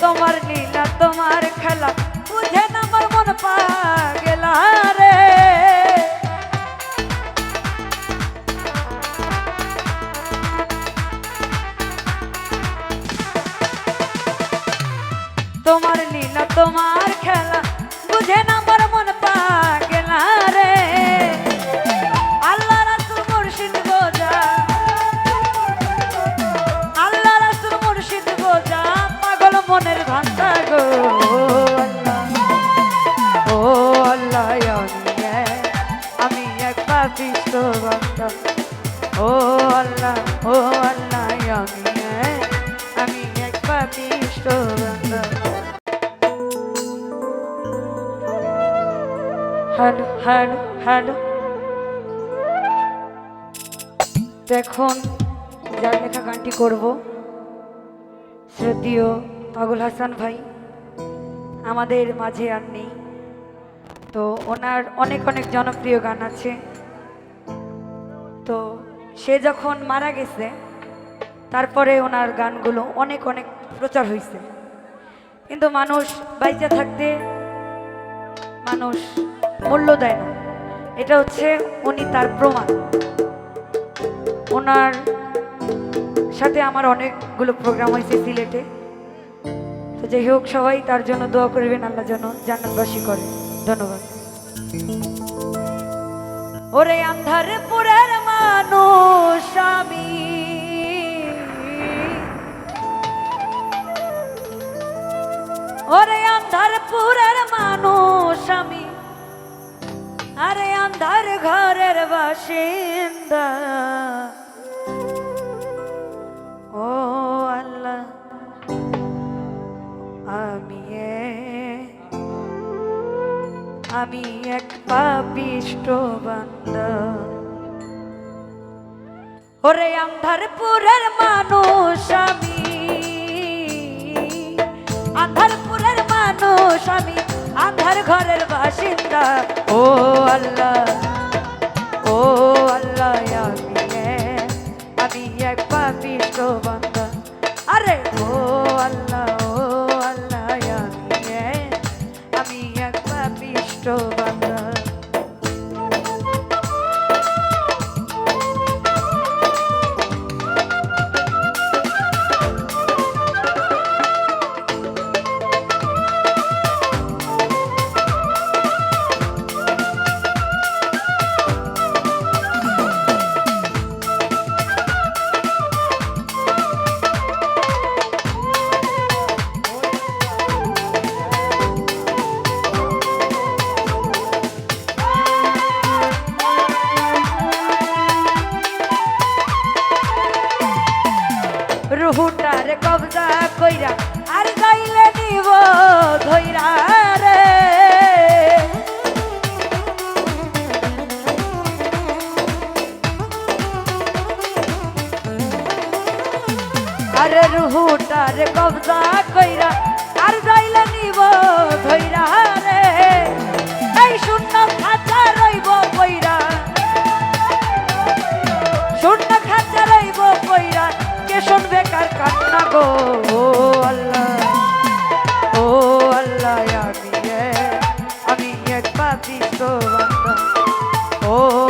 ওরে তোমার লীলা, তোমার খেলা, বুঝে না আমার মন পা গেলা রে। তোমার লীলা, তোমার খেলা, বুঝে না হ্যালো হ্যালো তো এখন যার লেখা গানটি করব, শ্রদ্ধীয় পাগল হাসান ভাই। আমাদের মাঝে আর নেই। তো ওনার অনেক অনেক জনপ্রিয় গান আছে। তো সে যখন মারা গেছে, তারপরে ওনার গানগুলো অনেক অনেক প্রচার হয়েছে কিন্তু মানুষ বাইচে থাকতে, মানুষ মূল্য দেয় না। এটা হচ্ছে উনি তার প্রমাণ। ওনার সাথে আমার অনেকগুলো প্রোগ্রাম হয়েছে সিলেটে। তো যাই হোক, সবাই তার জন্য দোয়া করবেন, আল্লাহ যেন জান্নাতবাসী করে। ধন্যবাদ। ওরে আন্ধারে পুরের মানুষ আমি। ওরে আন্ধার পুরের মানুষ আমি। আরে আন্ধার ঘরের বাসিন্দা। ও আল্লাহ, আমি আমি এক পাপিষ্ট বান্দা। ওরে আন্ধারপুরের মানুষ আমি, আন্ধারপুরের মানুষ আমি। আন্ধার ঘরের বাসিন্দা। ও আল্লাহ ও আল্লাহ আমি আমি এক পাপিষ্ট বান্দা। আরে, ও আল্লাহ। পাপিষ্ট বান্দা ও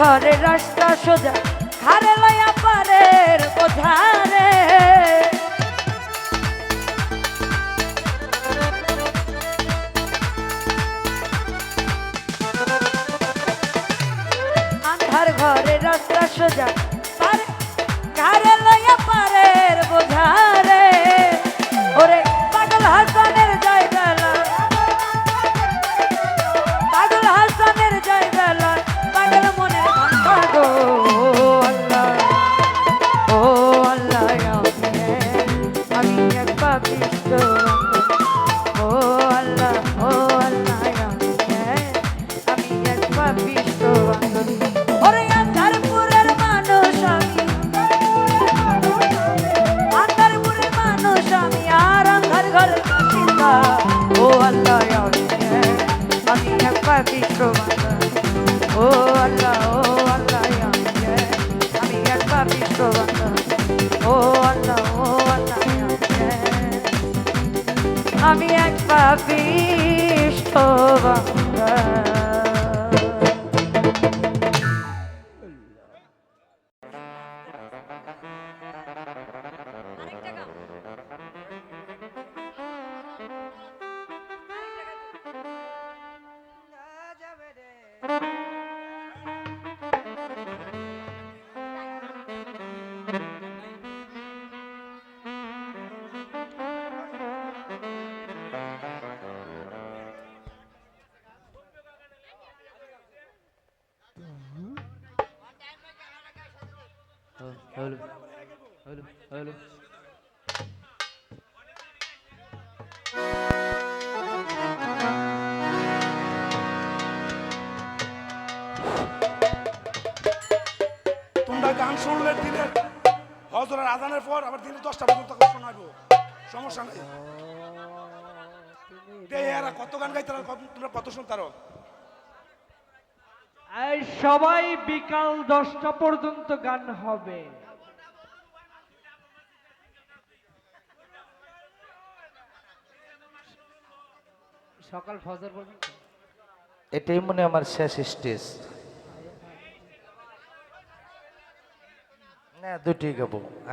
ঘরে রাস্তা সোজা ঘরে লয়া পারের কোথারে আন্ধার ঘরে রাস্তা সোজা পাপিষ্ট ও আল্লাহ ও আল্লাহ আমি এক পাপিষ্ট ও আল্লাহ ও আল্লাহ আমি এক পাপিষ্ট হলো হলো হলো তোমরা গান শুনলে দিনের হজরের আজানের পর আবার দিনে দশটা পর্যন্ত শোনাবো সমস্যা নেই। এরা কত গান গাইতে তোমরা কত শুনতারো? সবাই বিকাল দশটা পর্যন্ত গান হবে। সকাল ফজর পর্যন্ত? এটাই মনে আমার শেষ স্টেজ। না দুটি গাবো। আর